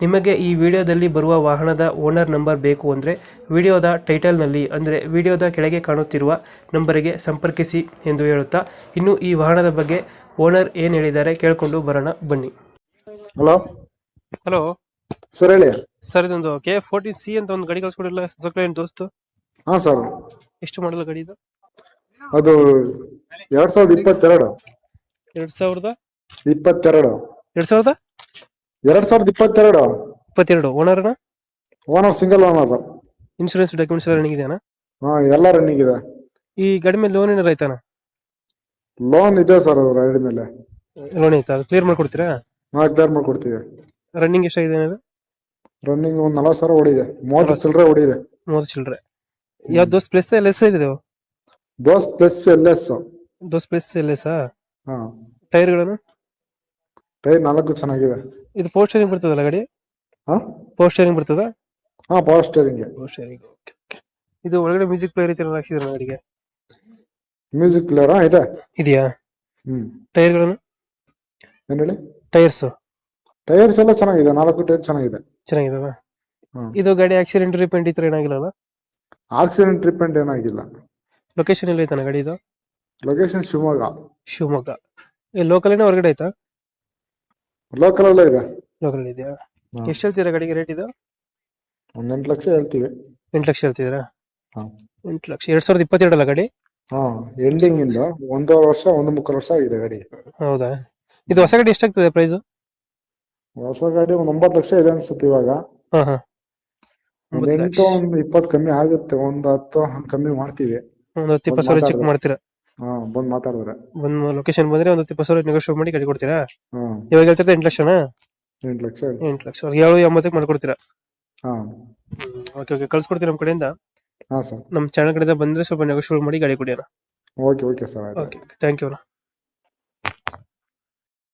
ನಿಮಗೆ ಈ ವಿಡಿಯೋದಲ್ಲಿ ಬರುವ ವಾಹನದ ಓನರ್ ನಂಬರ್ ಬೇಕು ಅಂದರೆ ವಿಡಿಯೋದ ಟೈಟಲ್ನಲ್ಲಿ ಅಂದರೆ ವಿಡಿಯೋದ ಕೆಳಗೆ ಕಾಣುತ್ತಿರುವ ನಂಬರಿಗೆ ಸಂಪರ್ಕಿಸಿ ಎಂದು ಹೇಳುತ್ತಾ ಇನ್ನು ಈ ವಾಹನದ ಬಗ್ಗೆ ಓನರ್ ಏನು ಹೇಳಿದ್ದಾರೆ ಕೇಳಿಕೊಂಡು ಬರೋಣ ಬನ್ನಿ. ಹಲೋ? ಹಲೋ? ಸರ್ ಹೇಳಿ. ಸರ್ ಇದೊಂದು ಕೆ ಫೋರ್ಟೀನ್ ಸಿ ಅಂತ ಒಂದು ಗಾಡಿ ಕಳ್ಸ್ಕೊಡಿಲ್ಲ ಸೊಕ್ಲೇನ್ ದೋಸ್ತು. ಹಾ ಸರ್. ಎಷ್ಟು ಮಾಡಲ್ಲ ಗಾಡಿ ಇದು? ಅದು ಎರಡ್ ಸಾವಿರದ ಇಪ್ಪತ್ತೆರಡು. ಎರಡ್ ಸಾವಿರದ? ಇಪ್ಪತ್ತೆರಡು. ಎರಡ್ ಸಾವಿರದ? ಎರಡ್ ಸಾವಿರದ ಇಪ್ಪತ್ತೆರಡು. ಇಪ್ಪತ್ತೆರಡು. ಓನರ್ನ owner single owner insurance documents ಎಲ್ಲ ರನ್ನಿಂಗ್ ಇದೆಯಾ ಹಾ ಎಲ್ಲ ರನ್ನಿಂಗ್ ಇದೆ. ಈ ಗಾಡಿ ಮೇಲೆ ಲೋನ್ ಏನಾರ ಆಯ್ತಾನ ಲೋನ್ ಇದೆ ಸರ್ ರೈಡ್ ಮೇಲೆ. ಲೋನ್ ಐತಾ ಕ್ಲಿಯರ್ ಮಾಡ್ಕೊಡ್ತೀರಾ? ನಾ ಕ್ಲಿಯರ್ ಮಾಡ್ಕೊಡ್ತೀವಿ. ರನ್ನಿಂಗ್ ಎಷ್ಟಾಗಿದೆ ಏನಾದ್ರು ರನ್ನಿಂಗ್ ಒಂದ್ ನಲವತ್ತು ಸಾವಿರ ಓಡಿದೆ. ಮೂವತ್ತು ಚಿಲ್ಲರೆ ಓಡಿದೆ. ಮೂವತ್ತು ಚಿಲ್ಲರೆ ಯಾವ ದೋಸ್ತ್ ಪ್ಲಸ್ ಎಲ್ ಎಸ್ ಇದೆ Dost plus L S. Dost plus L S ಹಾ. ಟೈರ್ಗಳನ್ನು ಟೈರ್ ನಾಲ್ಕು ಚೆನ್ನಾಗಿದೆ. ಇದು ಪವರ್ ಸ್ಟೇರಿಂಗ್ ಬರ್ತದಲ್ಲ ಗಾಡಿ? ಹಾ? ಪವರ್ ಸ್ಟೇರಿಂಗ್ ಬರ್ತದ? ಹಾ ಪವರ್ ಸ್ಟೇರಿಂಗ್ ಪವರ್ ಸ್ಟೇರಿಂಗ್ ಇದು ಒಳಗಡೆ ಮ್ಯೂಸಿಕ್ ಪ್ಲೇಯರ್ ಐತಿ ಹಾಕ್ಸಿದ್ರೆ ಗಾಡಿಗೆ? ಮ್ಯೂಸಿಕ್ ಪ್ಲೇಯರ್ ಇದೆ. ಇದೆಯಾ? ಹ್ಮ್. ಟೈರ್ಗಳನ್ನು ಏನ್ ಹೇಳಿ? ಟೈರ್ಸ್ ಟೈರ್ಸ್ ಎಲ್ಲ ಚೆನ್ನಾಗಿದೆ. ನಾಲ್ಕು ಟೈರ್ ಚೆನ್ನಾಗಿದೆ. ಚೆನ್ನಾಗಿದಾವ? ಇದು ಗಾಡಿ ಆಕ್ಸಿಡೆಂಟ್ ರಿಪೇಂಟ್ ಈ ತರ ಅಲ್ಲ ಆಕ್ಸಿಡೆಂಟ್ ರಿಪೇಂಟ್ ಏನಾಗಿಲ್ಲ. ಲೊಕೇಶನ್ ಎಲ್ಲ ಐತಾನ ಗಾಡಿ ಇದು? ಲೊಕೇಶನ್ ಶಿವಮೊಗ್ಗ. ಶಿವಮೊಗ್ಗ. ಲೋಕಲ್ ಏನೋ ಹೊರಗಡೆ ಆಯ್ತಾ? ಲೋಕಲ್ ಅಲ್ಲೇ ಇದೆ. ಲೋಕಲ್ ಇದೆಯಾ? ಹಾ. ಎಷ್ಟು ಹೇಳ್ತೀರಾ ಗಾಡಿಗೆ ರೇಟ್ ಇದು? ಒಂದ್ ಎಂಟು ಲಕ್ಷ ಹೇಳ್ತೀವಿ. ಎಂಟು ಲಕ್ಷ ಹೇಳ್ತಿದ್ದೀರಾ? ಹಾ. ಎಂಟು ಲಕ್ಷ. ಎರಡ್ ಸಾವಿರದ ಇಪ್ಪತ್ತೆರಡು ಅಲ್ಲ ಗಾಡಿ? ಹಾ ಎಂಡಿಂಗ್ ಇಂದ ಒಂದೂವರೆ ವರ್ಷ ಒಂದು ಮುಕ್ಕಾಲು ವರ್ಷ ಆಗಿದೆ ಗಾಡಿ. ಹೌದಾ? ಇದು ಹೊಸ ಗಾಡಿ ಎಷ್ಟಾಗ್ತದೆ ಪ್ರೈಸ್ ಹೊಸ ಗಾಡಿ ಒಂದ್ ಒಂಬತ್ತು ಲಕ್ಷ ಇದೆ ಅನ್ಸುತ್ತೆ ಇವಾಗ. ಹಾ ಹಾ. ಒಂದ್ ಒಂಬತ್ತು ಎಂಟು ಲಕ್ಷ. ಒಂದ್ ಇಪ್ಪತ್ತು ಕಮ್ಮಿ ಆಗುತ್ತೆ. ಒಂದ್ ಹತ್ತು ಹಂಗ್ ಕಮ್ಮಿ ಮಾಡ್ತೀವಿ. ಒಂದ್ ಹತ್ತು ಇಪ್ಪತ್ತು ಸಾವಿರ ಚೆಕ್ ಮಾಡ್ತೀರಾ? ಹಾ ಬಂದ್ ಮಾತಾಡಿದ್ರೆ. ಬಂದ್ ಲೊಕೇಶನ್ ಬಂದ್ರೆ ಒಂದು ಇಪ್ಪತ್ತು ಸಾವಿರ ನೆಗೋಷಿಯೇಟ್ ಮಾಡಿ ಗಾಡಿ ಕೊಡ್ತೀರಾ ಹ್ಮ್ ಇವಾಗ ಹೇಳ್ತಿದ್ರೆ ಎಂಟು ಲಕ್ಷನಾ? ಎಂಟು ಲಕ್ಷ ಎಂಟ್ ಎಂಟು ಲಕ್ಷ. ಅವ್ರಿಗೆ ಏಳು ಎಂಬತ್ತಕ್ಕೆ ಮಾಡ್ಕೊಡ್ತೀರಾ? ಹಾ. ಓಕೆ ಓಕೆ ಕಳ್ಸ್ಕೊಡ್ತೀವಿ ನಮ್ಮ ಕಡೆಯಿಂದ. ಹಾ ಸರ್. ನಮ್ಮ ಚಾನಲ್ ಕಡೆಯಿಂದ ಬಂದ್ರೆ ಸ್ವಲ್ಪ ನೆಗೋಷಿಯೇಟ್ ಮಾಡಿ ಗಾಡಿ ಕೊಡಿ ಓಕೆ ಓಕೆ ಸರ್ ಆಯ್ತು ಓಕೆ ಥ್ಯಾಂಕ್ ಯು